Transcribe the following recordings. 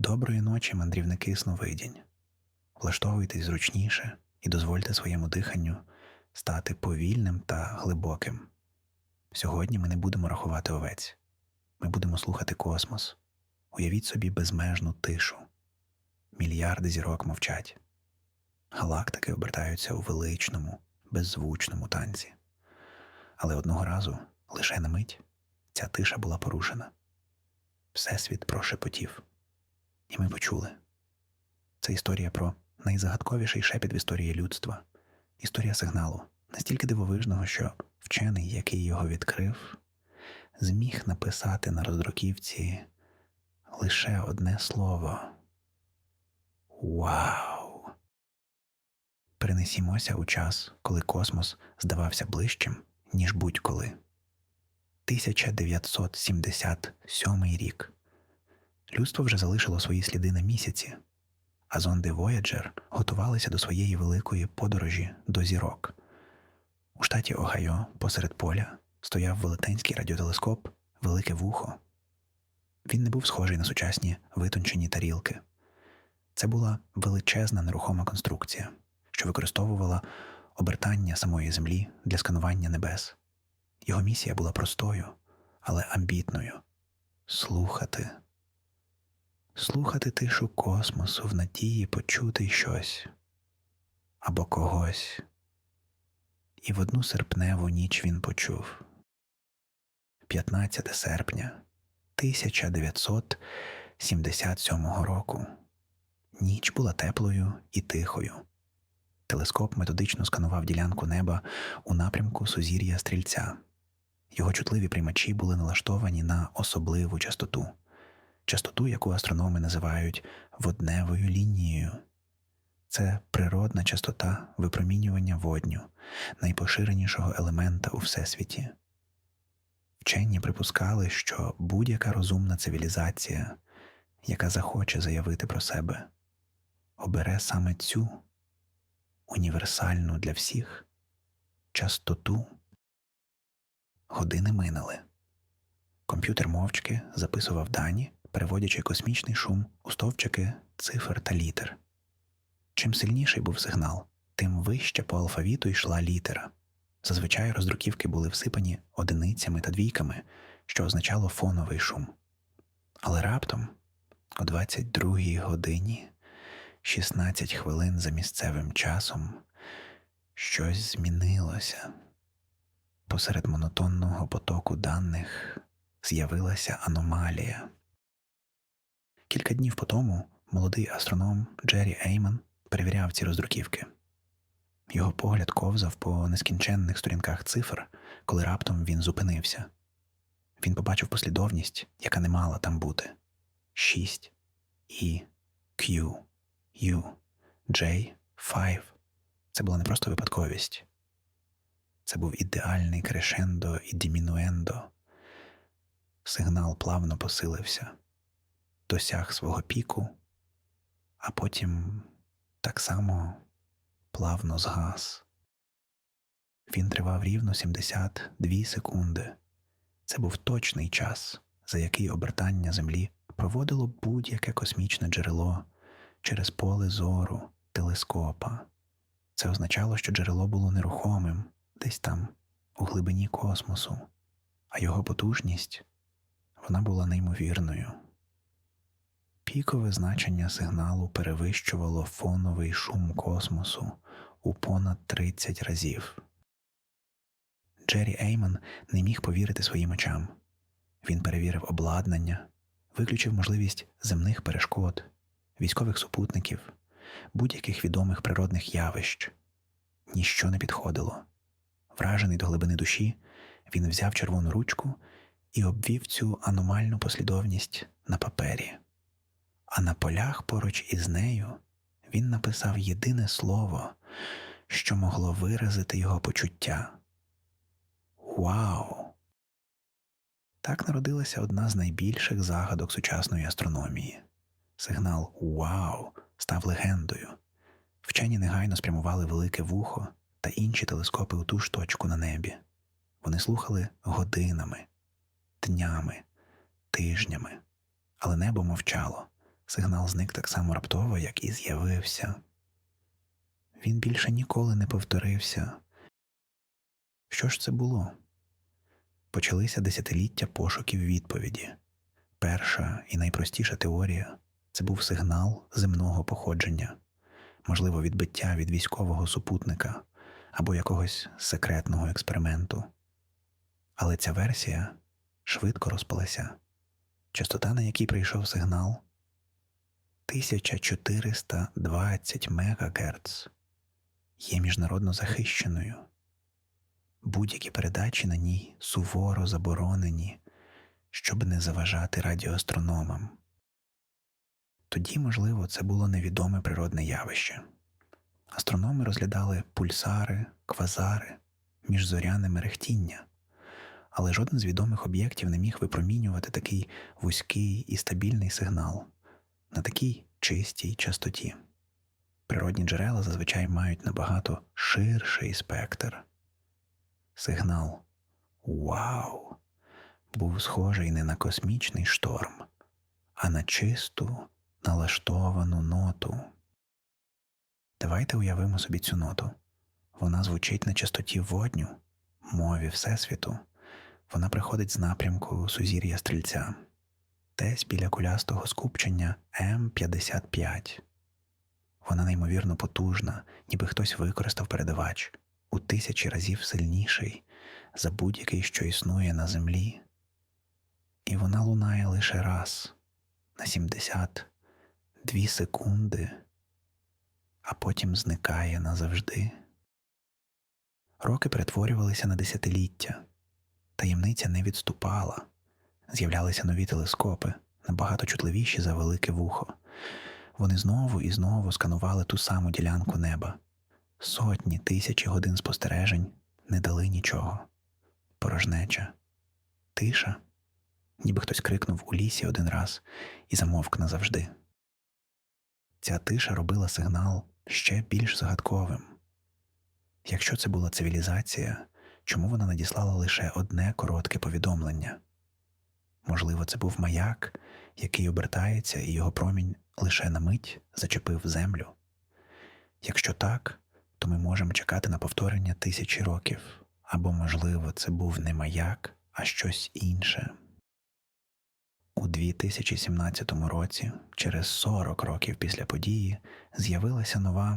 Доброї ночі, мандрівники сновидінь. Влаштовуйтесь зручніше і дозвольте своєму диханню стати повільним та глибоким. Сьогодні ми не будемо рахувати овець, ми будемо слухати космос. Уявіть собі безмежну тишу. Мільярди зірок мовчать. Галактики обертаються у величному, беззвучному танці. Але одного разу, лише на мить, ця тиша була порушена. Всесвіт прошепотів. І ми почули. Це історія про найзагадковіший шепіт в історії людства, історія сигналу, настільки дивовижного, що вчений, який його відкрив, зміг написати на роздруківці лише одне слово. Вау! Перенесімося у час, коли космос здавався ближчим, ніж будь-коли. 1977 рік. Людство вже залишило свої сліди на місяці, а зонди Voyager готувалися до своєї великої подорожі до зірок. У штаті Огайо посеред поля стояв велетенський радіотелескоп Велике Вухо. Він не був схожий на сучасні витончені тарілки. Це була величезна нерухома конструкція, що використовувала обертання самої Землі для сканування небес. Його місія була простою, але амбітною слухати слухати тишу космосу в надії почути щось або когось. І в одну серпневу ніч він почув 15 серпня 1977 року. Ніч була теплою і тихою. Телескоп методично сканував ділянку неба у напрямку сузір'я стрільця. Його чутливі приймачі були налаштовані на особливу частоту частоту, яку астрономи називають водневою лінією. Це природна частота випромінювання водню, найпоширенішого елемента у всесвіті. Вчені припускали, що будь-яка розумна цивілізація, яка захоче заявити про себе, обере саме цю універсальну для всіх частоту. Години минали. Комп'ютер мовчки записував дані, переводячи космічний шум у стовпчики цифр та літер. Чим сильніший був сигнал, тим вище по алфавіту йшла літера. Зазвичай роздруківки були всипані одиницями та двійками, що означало фоновий шум. Але раптом, о 22-й годині, 16 хвилин за місцевим часом, щось змінилося. Посеред монотонного потоку даних з'явилася аномалія. Кілька днів по тому молодий астроном Джері Ейман перевіряв ці роздруківки. Його погляд ковзав по нескінченних сторінках цифр, коли раптом він зупинився. Він побачив послідовність, яка не мала там бути: 6, І, Q, U, J, 5. Це була не просто випадковість. Це був ідеальний крешендо і дімінуендо. Сигнал плавно посилився досяг свого піку, а потім так само плавно згас. Він тривав рівно 72 секунди. Це був точний час, за який обертання Землі проводило будь-яке космічне джерело через поле зору, телескопа. Це означало, що джерело було нерухомим десь там, у глибині космосу, а його потужність вона була неймовірною. Пікове значення сигналу перевищувало фоновий шум космосу у понад 30 разів. Джері Ейман не міг повірити своїм очам. Він перевірив обладнання, виключив можливість земних перешкод, військових супутників, будь-яких відомих природних явищ. Ніщо не підходило. Вражений до глибини душі, він взяв червону ручку і обвів цю аномальну послідовність на папері а на полях поруч із нею він написав єдине слово, що могло виразити його почуття Вау! Так народилася одна з найбільших загадок сучасної астрономії. Сигнал Вау став легендою. Вчені негайно спрямували велике вухо та інші телескопи у ту ж точку на небі. Вони слухали годинами, днями, тижнями, але небо мовчало Сигнал зник так само раптово, як і з'явився. Він більше ніколи не повторився. Що ж це було? Почалися десятиліття пошуків відповіді. Перша і найпростіша теорія це був сигнал земного походження, можливо, відбиття від військового супутника або якогось секретного експерименту. Але ця версія швидко розпалася. Частота, на якій прийшов сигнал 1420 МГц, є міжнародно захищеною. Будь-які передачі на ній суворо заборонені, щоб не заважати радіоастрономам. Тоді, можливо, це було невідоме природне явище. Астрономи розглядали пульсари, квазари, міжзоряне мерехтіння, але жоден з відомих об'єктів не міг випромінювати такий вузький і стабільний сигнал на такій чистій частоті. Природні джерела зазвичай мають набагато ширший спектр. Сигнал Вау! був схожий не на космічний шторм, а на чисту, налаштовану ноту. Давайте уявимо собі цю ноту. Вона звучить на частоті водню, мові Всесвіту. Вона приходить з напрямку сузір'я стрільця, десь біля кулястого скупчення М55. Вона неймовірно потужна, ніби хтось використав передавач у тисячі разів сильніший за будь-який, що існує на землі, і вона лунає лише раз на 72 секунди, а потім зникає назавжди. Роки перетворювалися на десятиліття, таємниця не відступала, з'являлися нові телескопи, набагато чутливіші за велике вухо. Вони знову і знову сканували ту саму ділянку неба. Сотні тисячі годин спостережень не дали нічого. Порожнеча, тиша, ніби хтось крикнув у лісі один раз і замовк назавжди. Ця тиша робила сигнал ще більш загадковим. Якщо це була цивілізація, чому вона надіслала лише одне коротке повідомлення? Можливо, це був маяк, який обертається, і його промінь лише на мить зачепив землю. Якщо так, то ми можемо чекати на повторення тисячі років, або, можливо, це був не маяк, а щось інше. У 2017 році, через 40 років після події, з'явилася нова,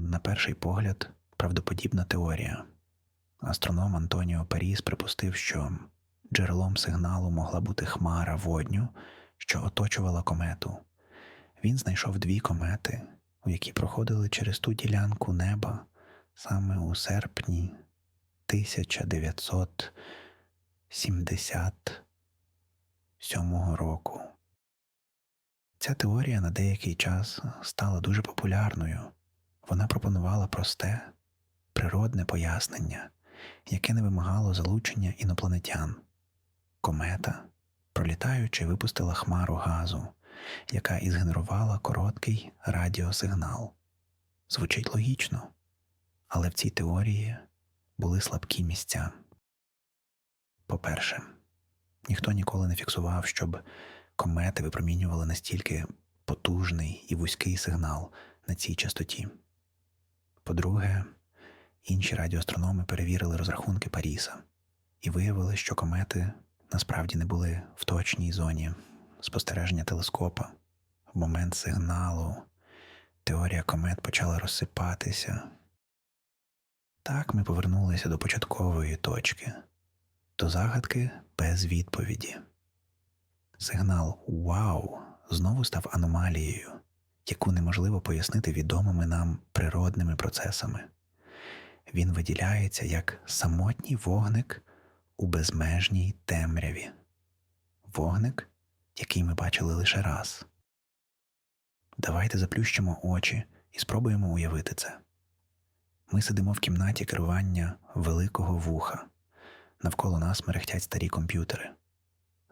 на перший погляд, правдоподібна теорія. Астроном Антоніо Паріс припустив, що джерелом сигналу могла бути хмара водню, що оточувала комету. Він знайшов дві комети, у які проходили через ту ділянку неба саме у серпні 1977 року. Ця теорія на деякий час стала дуже популярною. Вона пропонувала просте, природне пояснення, яке не вимагало залучення інопланетян. Комета, пролітаючи, випустила хмару газу, яка і згенерувала короткий радіосигнал. Звучить логічно, але в цій теорії були слабкі місця. По-перше, ніхто ніколи не фіксував, щоб комети випромінювали настільки потужний і вузький сигнал на цій частоті. По-друге, інші радіоастрономи перевірили розрахунки Паріса і виявили, що комети насправді не були в точній зоні спостереження телескопа. В момент сигналу теорія комет почала розсипатися. Так ми повернулися до початкової точки, до загадки без відповіді. Сигнал Вау знову став аномалією, яку неможливо пояснити відомими нам природними процесами. Він виділяється як самотній вогник у безмежній темряві, вогник, який ми бачили лише раз. Давайте заплющимо очі і спробуємо уявити це. Ми сидимо в кімнаті керування великого вуха, навколо нас мерехтять старі комп'ютери,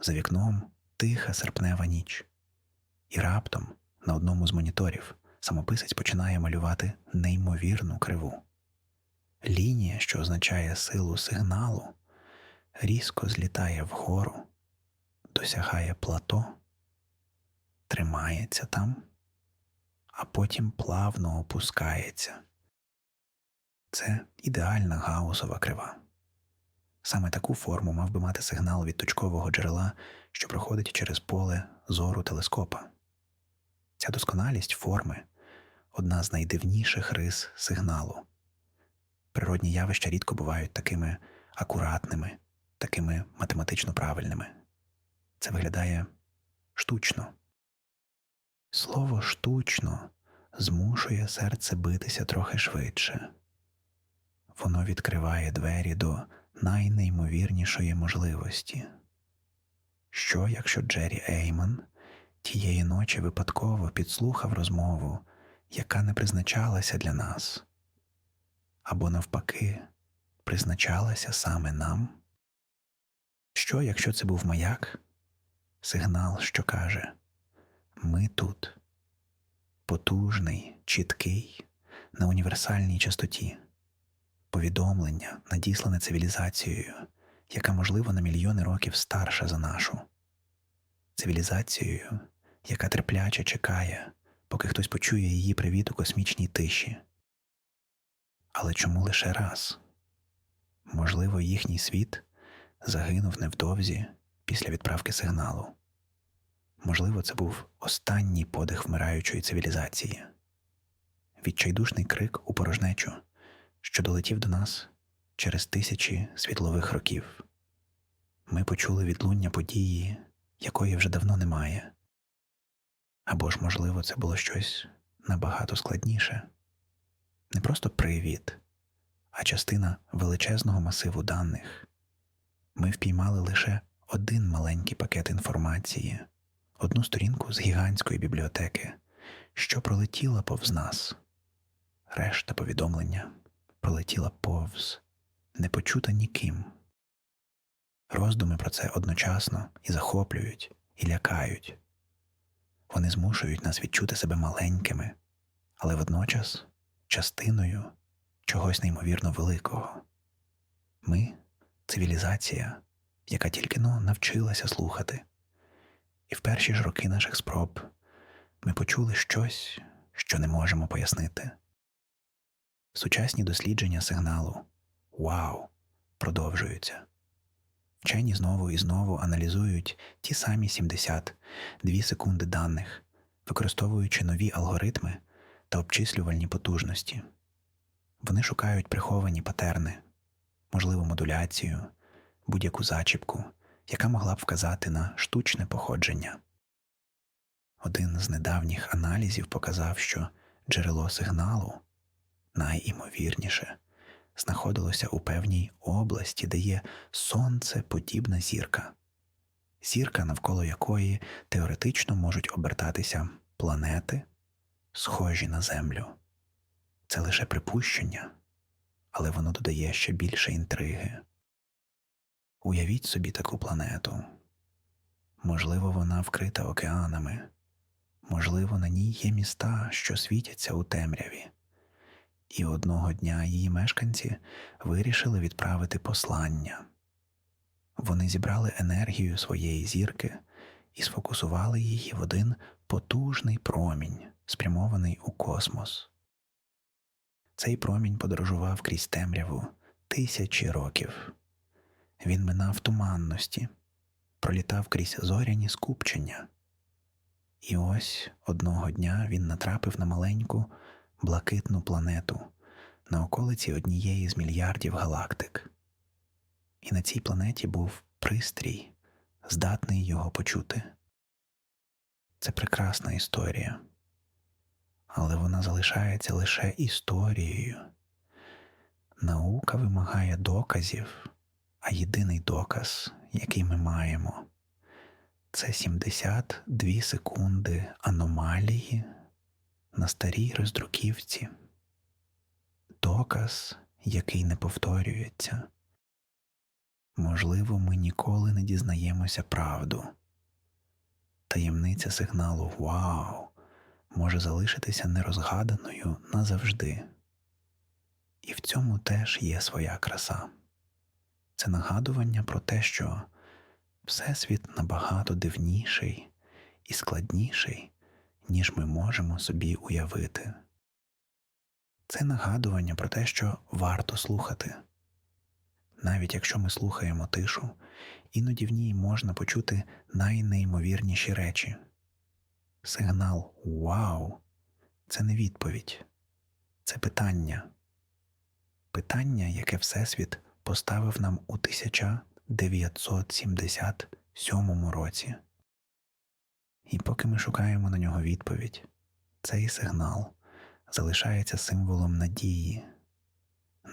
за вікном тиха серпнева ніч, і раптом на одному з моніторів самописець починає малювати неймовірну криву. Лінія, що означає силу сигналу, різко злітає вгору, досягає плато тримається там, а потім плавно опускається. Це ідеальна гаусова крива. Саме таку форму мав би мати сигнал від точкового джерела, що проходить через поле зору телескопа. Ця досконалість форми одна з найдивніших рис сигналу. Природні явища рідко бувають такими акуратними, такими математично правильними. Це виглядає штучно. Слово штучно змушує серце битися трохи швидше. Воно відкриває двері до найнеймовірнішої можливості. Що, якщо Джері Ейман тієї ночі випадково підслухав розмову, яка не призначалася для нас, або навпаки, призначалася саме нам? Що, якщо це був маяк, сигнал, що каже. Ми тут, потужний, чіткий, на універсальній частоті, повідомлення, надіслане цивілізацією, яка, можливо, на мільйони років старша за нашу, цивілізацією, яка терпляче чекає, поки хтось почує її привіт у космічній тиші. Але чому лише раз? Можливо, їхній світ загинув невдовзі після відправки сигналу. Можливо, це був останній подих вмираючої цивілізації, відчайдушний крик у порожнечу, що долетів до нас через тисячі світлових років. Ми почули відлуння події, якої вже давно немає. Або ж, можливо, це було щось набагато складніше, не просто привід, а частина величезного масиву даних. Ми впіймали лише один маленький пакет інформації, одну сторінку з гігантської бібліотеки, що пролетіла повз нас. Решта повідомлення пролетіла повз, не почута ніким. Роздуми про це одночасно і захоплюють, і лякають. Вони змушують нас відчути себе маленькими, але водночас частиною чогось неймовірно великого. Ми цивілізація, яка тільки но навчилася слухати. І в перші ж роки наших спроб ми почули щось, що не можемо пояснити. Сучасні дослідження сигналу Вау! продовжуються. Вчені знову і знову аналізують ті самі 72 секунди даних, використовуючи нові алгоритми та обчислювальні потужності. Вони шукають приховані патерни, можливу модуляцію, будь-яку зачіпку, яка могла б вказати на штучне походження. Один з недавніх аналізів показав, що джерело сигналу найімовірніше знаходилося у певній області, де є сонцеподібна зірка, зірка, навколо якої теоретично можуть обертатися планети, схожі на Землю. Це лише припущення, але воно додає ще більше інтриги. Уявіть собі таку планету. Можливо, вона вкрита океанами, можливо, на ній є міста, що світяться у темряві і одного дня її мешканці вирішили відправити послання. Вони зібрали енергію своєї зірки і сфокусували її в один потужний промінь, спрямований у космос. Цей промінь подорожував крізь темряву тисячі років. Він минав туманності, пролітав крізь зоряні скупчення. І ось одного дня він натрапив на маленьку блакитну планету на околиці однієї з мільярдів галактик. І на цій планеті був пристрій, здатний його почути. Це прекрасна історія, але вона залишається лише історією. Наука вимагає доказів, а єдиний доказ, який ми маємо, це 72 секунди аномалії на старій роздруківці, доказ, який не повторюється. Можливо, ми ніколи не дізнаємося правду. Таємниця сигналу Вау може залишитися нерозгаданою назавжди. І в цьому теж є своя краса. Це нагадування про те, що Всесвіт набагато дивніший і складніший, ніж ми можемо собі уявити. Це нагадування про те, що варто слухати. Навіть якщо ми слухаємо тишу, іноді в ній можна почути найнеймовірніші речі. Сигнал Вау це не відповідь, це питання. Питання, яке Всесвіт поставив нам у 1977 році. І поки ми шукаємо на нього відповідь, цей сигнал залишається символом надії,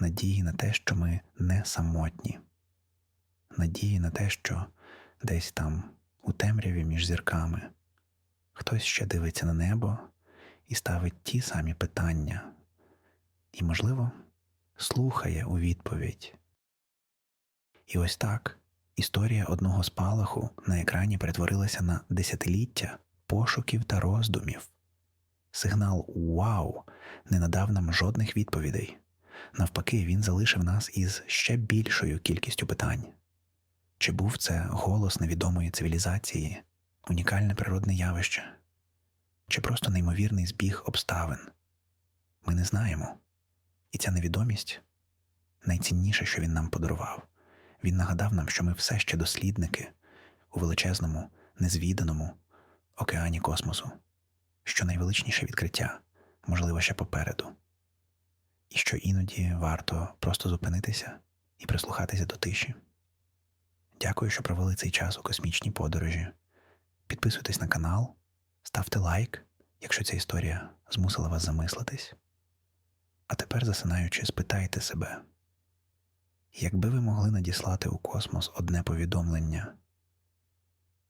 надії на те, що ми не самотні, надії на те, що десь там, у темряві між зірками, хтось ще дивиться на небо і ставить ті самі питання, і, можливо, слухає у відповідь. І ось так історія одного спалаху на екрані перетворилася на десятиліття пошуків та роздумів. Сигнал Вау не надав нам жодних відповідей. Навпаки, він залишив нас із ще більшою кількістю питань. Чи був це голос невідомої цивілізації, унікальне природне явище, чи просто неймовірний збіг обставин? Ми не знаємо. І ця невідомість найцінніше, що він нам подарував. Він нагадав нам, що ми все ще дослідники у величезному, незвіданому океані космосу, що найвеличніше відкриття, можливо, ще попереду, і що іноді варто просто зупинитися і прислухатися до тиші. Дякую, що провели цей час у космічній подорожі. Підписуйтесь на канал, ставте лайк, якщо ця історія змусила вас замислитись. А тепер, засинаючи, спитайте себе, якби ви могли надіслати у космос одне повідомлення,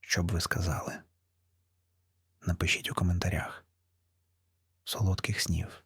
що б ви сказали? Напишіть у коментарях. Солодких снів!